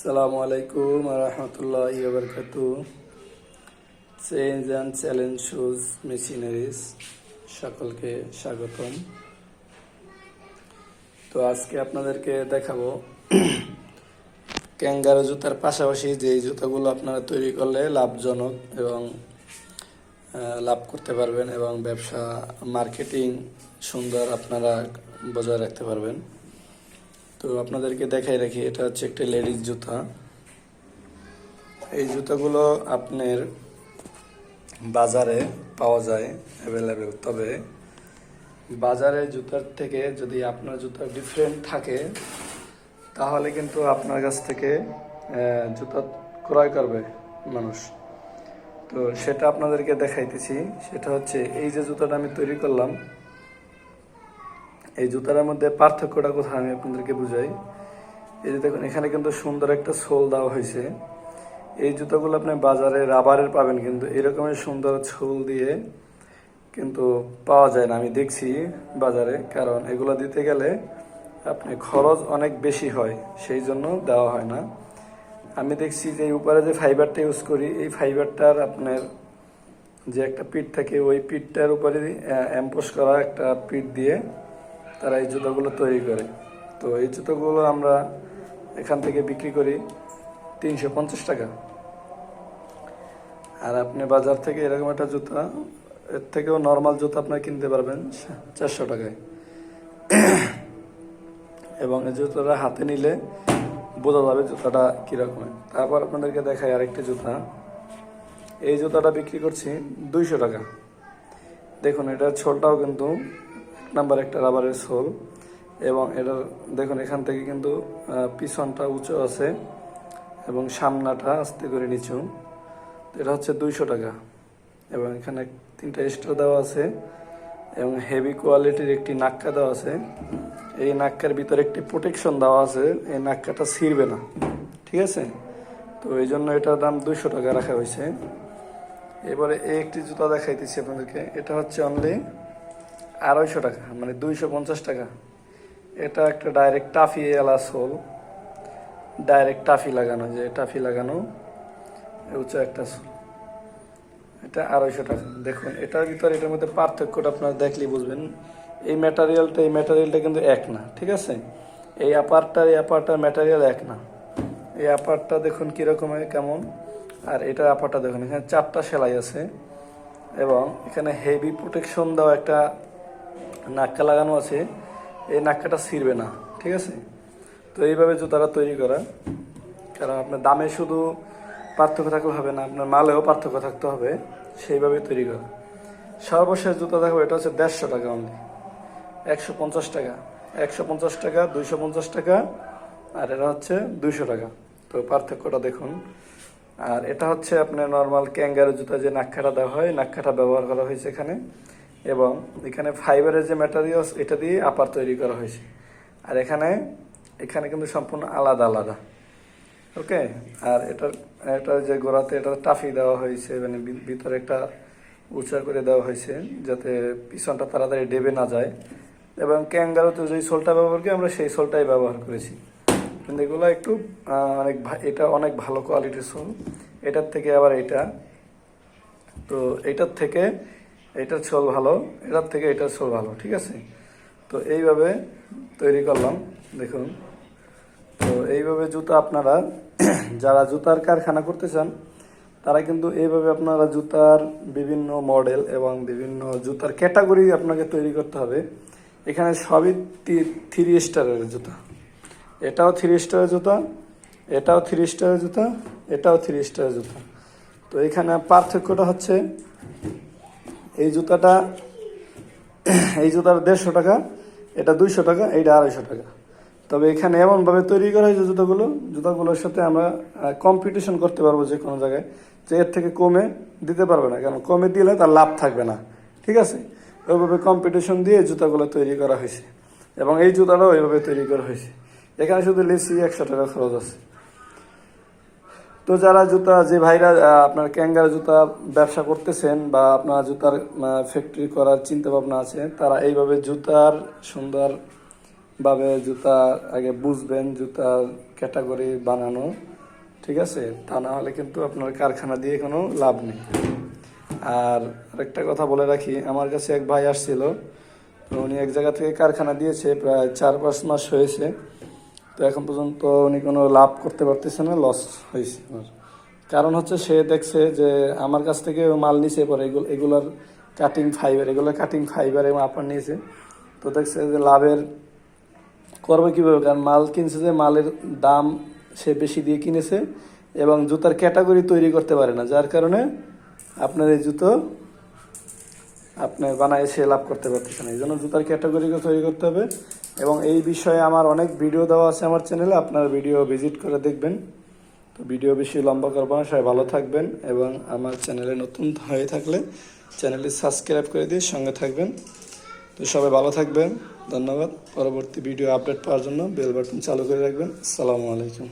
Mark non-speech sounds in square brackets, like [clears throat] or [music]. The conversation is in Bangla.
আসসালামু আলাইকুম রহমতুল্লাহ বরকাত। Change and challenge shoes machineries সকলকে স্বাগতম। তো আজকে আপনাদেরকে দেখাবো ক্যাঙ্গারো জুতার পাশাপাশি যে জুতাগুলো আপনারা তৈরি করলে লাভজনক এবং লাভ করতে পারবেন এবং ব্যবসা, মার্কেটিং সুন্দর আপনারা বজায় রাখতে পারবেন। তো আপনাদেরকে দেখাই রাখি, এটা হচ্ছে একটা লেডিস জুতা। এই জুতাগুলো আপনার বাজারে পাওয়া যায় অ্যাভেলেবেল তবে বাজারে জুতার থেকে যদি আপনার জুতা ডিফারেন্ট থাকে, তাহলে কিন্তু আপনার কাছ থেকে জুতা ক্রয় করবে মানুষ। তো সেটা আপনাদেরকে দেখাইতেছি। সেটা হচ্ছে এই যে জুতাটা আমি তৈরি করলাম এই জুতার মধ্যে পার্থক্যটা কোথায় আমি আপনাদেরকে বুঝাই। এই যে দেখুন, এখানে কিন্তু সুন্দর একটা সোল দেওয়া হয়েছে। এই জুতাগুলো আপনি বাজারে রাবারের পাবেন, কিন্তু এরকমের সুন্দর সোল দিয়ে কিন্তু পাওয়া যায় না। আমি দেখছি বাজারে, কারণ এগুলো দিতে গেলে আপনি খরচ অনেক বেশি হয়, সেই জন্য দেওয়া হয় না। আমি দেখছি যে উপরে যে ফাইবারটা ইউজ করি, এই ফাইবারটার আপনার যে একটা পিঠ থাকে, ওই পিঠটার উপরে অ্যাম্পোস করা একটা পিঠ দিয়ে তারা এই জুতোগুলো তৈরি করে। তো এই জুতোগুলো আমরা এখান থেকে বিক্রি করি তিনশো পঞ্চাশ টাকা। আর আপনি বাজার থেকে এরকম একটা জুতা, এর থেকেও নর্মাল জুতো আপনার কিনতে পারবেন চারশো টাকায়। এবং এই জুতোটা হাতে নিলে বোঝা যাবে জুতাটা কীরকম। তারপর আপনাদেরকে দেখাই আরেকটি জুতা। এই জুতাটা বিক্রি করছি দুইশো টাকা। দেখুন, এটার ছোলটাও কিন্তু নাম্বার একটা রাবারের সোল এবং এটার দেখুন, এখান থেকে কিন্তু পিছনটা উঁচু আছে এবং সামনাটা আস্তে করে নিচু। এটা হচ্ছে দুইশো টাকা। এবং এখানে তিনটা এক্সট্রা দেওয়া আছে এবং হেভি কোয়ালিটির একটি নাক্কা দেওয়া আছে। এই নাক্কার ভিতরে একটি প্রোটেকশন দেওয়া আছে, এই নাক্কাটা ছিঁড়বে না। ঠিক আছে? তো এই জন্য এটার দাম দুইশো টাকা রাখা হয়েছে। এবারে এই একটি জুতা দেখাইতেছি আপনাদেরকে। এটা হচ্ছে অনলি আড়াইশো টাকা মানে দুইশো পঞ্চাশ টাকা। এটা একটা ডাইরেক্ট টাফি এলা সোল ডাইরেক্ট টাফি লাগানো, যে টাফি লাগানো উঁচু একটা সোল এটা আড়াইশো টাকা। দেখুন, এটার ভিতরে, এটার মধ্যে পার্থক্যটা আপনারা দেখলেই বুঝবেন। এই ম্যাটারিয়ালটা এই ম্যাটারিয়ালটা কিন্তু এক না, ঠিক আছে? এই অ্যাপারটার এই অ্যাপারটার ম্যাটারিয়াল এক না। এই অ্যাপারটা দেখুন কীরকম কেমন? আর এটার অ্যাপারটা দেখুন, এখানে চারটা সেলাই আছে। এবং এখানে হেভি প্রোটেকশন দেওয়া একটা নাক্কা লাগানো আছে, এই নাক্কাটা ছিঁড়বে না, ঠিক আছে? তো এইভাবে জুতাটা তৈরি করা। কারণ আপনার দামে শুধু পার্থক্য থাকলে হবে না, আপনার মালেও পার্থক্য থাকতে হবে সেইভাবে তৈরি করা। সর্বশেষ জুতা দেখো এটা হচ্ছে দেড়শো টাকা অনলি একশো পঞ্চাশ টাকা। একশো পঞ্চাশ টাকা, দুইশো পঞ্চাশ টাকা, আর এটা হচ্ছে দুইশো টাকা। তো পার্থক্যটা দেখুন। আর এটা হচ্ছে আপনার নর্মাল ক্যাঙ্গারের জুতা, যে নাক্কাটা দেওয়া হয়, নাক্কাটা ব্যবহার করা হয়েছে এখানে। এবং এখানে ফাইবারের যে ম্যাটেরিয়ালস এটা দিয়ে আপার তৈরি করা হয়েছে। আর এখানে এখানে কিন্তু সম্পূর্ণ আলাদা আলাদা। ওকে? আর এটার এটা যে গোড়াতে এটা টাফি দেওয়া হয়েছে মানে ভিতরে একটা উঁচা করে দেওয়া হয়েছে, যাতে পিছনটা তাড়াতাড়ি ডেবে না যায়। এবং ক্যাঙ্গারোতে যে সোলটা ব্যবহার করি, আমরা সেই সোলটাই ব্যবহার করেছি। কিন্তু এগুলো একটু অনেক এটা অনেক ভালো কোয়ালিটির সোল। এটার থেকে আবার এটা। তো এটার থেকে এটার ছোল ভালো, এটার থেকে এটার ছোল ভালো, ঠিক আছে? তো এইভাবে তৈরি করলাম, দেখুন। তো এইভাবে জুতা আপনারা, [clears throat] যারা জুতার কারখানা করতে চান, তারা কিন্তু এইভাবে আপনারা জুতার বিভিন্ন মডেল এবং বিভিন্ন জুতার ক্যাটাগরি আপনাকে তৈরি করতে হবে। এখানে সবই থ্রি স্টারের জুতা। এটাও থ্রি স্টারের জুতা, এটাও থ্রি স্টারের জুতা, এটাও থ্রি স্টারের জুতা। তো এখানে পার্থক্যটা হচ্ছে এই জুতাটা, এই জুতার দেড়শো টাকা, এটা দুইশো টাকা, এইটা আড়াইশো টাকা। তবে এখানে এমনভাবে তৈরি করা হয়েছে জুতাগুলো, জুতাগুলোর সাথে আমরা কম্পিটিশন করতে পারব যে কোনো জায়গায়। যে এর থেকে কমে দিতে পারবে না, কারণ কমে দিলে তার লাভ থাকবে না, ঠিক আছে? ওইভাবে কম্পিটিশন দিয়ে জুতাগুলো তৈরি করা হয়েছে। এবং এই জুতাটাও ওইভাবে তৈরি করা হয়েছে। এখানে শুধু লেসি একশো টাকা খরচ আছে। তো যারা জুতা, যে ভাইরা আপনার ক্যাঙ্গার জুতা ব্যবসা করতেছেন বা আপনার জুতার ফ্যাক্টরি করার চিন্তা ভাবনা আছে, তারা এইভাবে জুতার সুন্দর ভাবে জুতা আগে বুঝবেন জুতার ক্যাটাগরি বানানো, ঠিক আছে? তা না হলে কিন্তু আপনার কারখানা দিয়ে কোনো লাভ নেই। আর আরেকটা কথা বলে রাখি, আমার কাছে এক ভাই আসছিল, তো উনি এক জায়গা থেকে কারখানা দিয়েছে, প্রায় চার পাঁচ মাস হয়েছে। তো এখন পর্যন্ত উনি কোনো লাভ করতে পারতেছে না লস হয়েছে। কারণ হচ্ছে সে দেখছে যে আমার কাছ থেকে মাল নিচে পরে, এগুলো এগুলার কাটিং ফাইবার এগুলো কাটিং ফাইবার আপনার নিয়েছে তো দেখছে যে লাভের করবে কীভাবে কারণ মাল কিনছে যে মালের দাম সে বেশি দিয়ে কিনেছে এবং জুতার ক্যাটাগরি তৈরি করতে পারে না, যার কারণে আপনার এই জুতো আপনার বানায় সে লাভ করতে পারতেছে না। এই জন্য জুতার ক্যাটাগরিকে তৈরি করতে হবে। এবং এই বিষয়ে আমার অনেক ভিডিও দেওয়া আছে আমার চ্যানেলে। আপনার ভিডিও ভিজিট করে দেখবেন। তো ভিডিও বেশি লম্বা করব না। সবাই ভালো থাকবেন এবং আমার চ্যানেলে নতুন হয়ে থাকলে চ্যানেলটি সাবস্ক্রাইব করে দিয়ে সঙ্গে থাকবেন। তো সবাই ভালো থাকবেন। ধন্যবাদ। পরবর্তী ভিডিও আপডেট পাওয়ার জন্য বেল বাটন চালু করে রাখবেন। আসসালামু আলাইকুম।